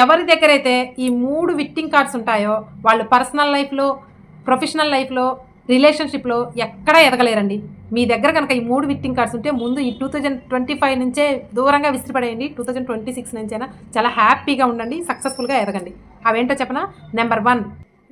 ఎవరి దగ్గర అయితే ఈ మూడు విట్టింగ్ కార్డ్స్ ఉంటాయో వాళ్ళు పర్సనల్ లైఫ్లో ప్రొఫెషనల్ లైఫ్లో రిలేషన్షిప్లో ఎక్కడా ఎదగలేరండి. మీ దగ్గర కనుక ఈ మూడు విట్టింగ్ కార్డ్స్ ఉంటే ముందు ఈ టూ థౌజండ్ ట్వంటీ ఫైవ్ నుంచే దూరంగా విసిరిపడేయండి టూ థౌజండ్ ట్వంటీ సిక్స్ నుంచైనా చాలా హ్యాపీగా ఉండండి సక్సెస్ఫుల్గా ఎదగండి. అవేంటో చెప్పనా? నెంబర్ వన్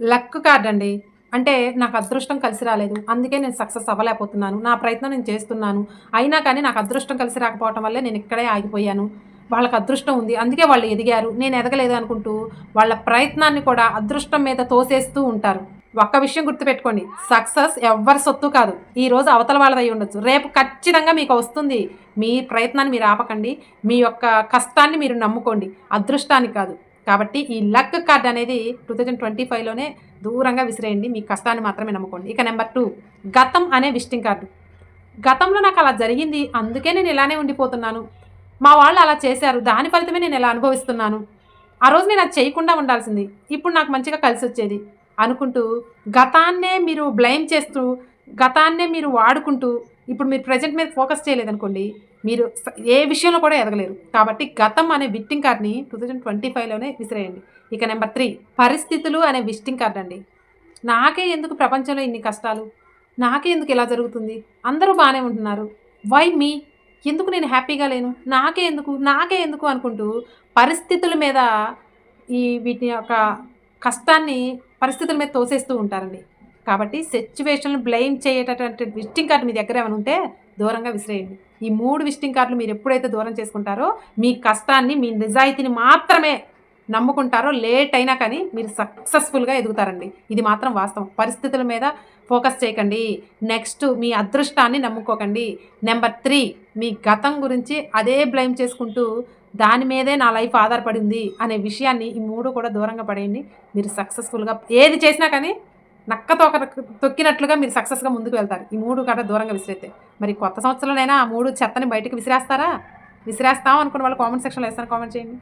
లక్ కార్డ్ అండి. అంటే నాకు అదృష్టం కలిసి రాలేదు. అందుకే నేను సక్సెస్ అవ్వలేకపోతున్నాను. నా ప్రయత్నం నేను చేస్తున్నాను. అయినా కానీ నాకు అదృష్టం కలిసి రాకపోవటం వల్లే నేను ఇక్కడే ఆగిపోయాను. వాళ్ళకి అదృష్టం ఉంది. అందుకే వాళ్ళు ఎదిగారు. నేను ఎదగలేదు అనుకుంటూ వాళ్ళ ప్రయత్నాన్ని కూడా అదృష్టం మీద తోసేస్తూ ఉంటారు. ఒక్క విషయం గుర్తుపెట్టుకోండి. సక్సెస్ ఎవ్వరి సొత్తు కాదు. ఈ రోజు అవతల వాళ్ళదై ఉండొచ్చు. రేపు ఖచ్చితంగా మీకు వస్తుంది. మీ ప్రయత్నాన్ని మీరు ఆపకండి. మీ యొక్క కష్టాన్ని మీరు నమ్ముకోండి. అదృష్టాన్ని కాదు. కాబట్టి ఈ లక్ కార్డ్ అనేది టూ థౌజండ్ ట్వంటీ ఫైవ్లోనే దూరంగా విసిరేయండి. మీ కష్టాన్ని మాత్రమే నమ్ముకోండి. ఇక నెంబర్ టూ. గతం అనే విజిటింగ్ కార్డు. గతంలో నాకు అలా జరిగింది. అందుకే నేను ఇలానే ఉండిపోతున్నాను. మా వాళ్ళు అలా చేశారు. దాని ఫలితమే నేను ఇలా అనుభవిస్తున్నాను. ఆ రోజు నేను అది చేయకుండా ఉండాల్సింది. ఇప్పుడు నాకు మంచిగా కలిసి వచ్చేది. అనుకుంటూ గతాన్నే మీరు బ్లైమ్ చేస్తూ గతాన్నే మీరు వాడుకుంటూ ఇప్పుడు మీరు ప్రజెంట్ మీద ఫోకస్ చేయలేదనుకోండి మీరు ఏ విషయంలో కూడా ఎదగలేరు. కాబట్టి గతం అనే విట్టింగ్ కార్డ్ని టూ థౌజండ్ ట్వంటీ ఫైవ్లోనే విసిరేయండి. ఇక నెంబర్ త్రీ పరిస్థితులు అనే విస్టింగ్ కార్డ్ అండి. నాకే ఎందుకు ప్రపంచంలో ఇన్ని కష్టాలు? నాకే ఎందుకు ఇలా జరుగుతుంది? అందరూ బాగానే ఉంటున్నారు. వై మీ ఎందుకు నేను హ్యాపీగా లేను? నాకే ఎందుకు? నాకే ఎందుకు అనుకుంటూ పరిస్థితుల మీద ఈ వీటి యొక్క కష్టాన్ని పరిస్థితుల మీద తోసేస్తూ ఉంటారండి. కాబట్టి సిచ్యువేషన్ బ్లెయిమ్ చేయటటువంటి విజిటింగ్ కార్డు మీ దగ్గర ఏమైనా ఉంటే దూరంగా విసిరేయండి. ఈ మూడు విజిటింగ్ కార్డులు మీరు ఎప్పుడైతే దూరం చేసుకుంటారో మీ కష్టాన్ని మీ నిజాయితీని మాత్రమే నమ్ముకుంటారో లేట్ అయినా కానీ మీరు సక్సెస్ఫుల్గా ఎదుగుతారండి. ఇది మాత్రం వాస్తవం. పరిస్థితుల మీద ఫోకస్ చేయకండి. నెక్స్ట్ మీ అదృష్టాన్ని నమ్ముకోకండి. నెంబర్ త్రీ మీ గతం గురించి అదే బ్లైమ్ చేసుకుంటూ దాని మీదే నా లైఫ్ ఆధారపడింది అనే విషయాన్ని ఈ మూడు కూడా దూరంగా పడేయండి. మీరు సక్సెస్ఫుల్గా ఏది చేసినా కానీ నక్క తోక తొక్కినట్లుగా మీరు సక్సెస్గా ముందుకు వెళ్తారు. ఈ మూడు కట్ట దూరంగా విసిరేస్తే. మరి కొత్త సంవత్సరంలోనైనా ఆ మూడు చెత్తని బయటకు విసిరేస్తారా? విసిరేస్తాం అనుకున్న వాళ్ళు కామెంట్ సెక్షన్లో వేస్తాను కామెంట్ చేయండి.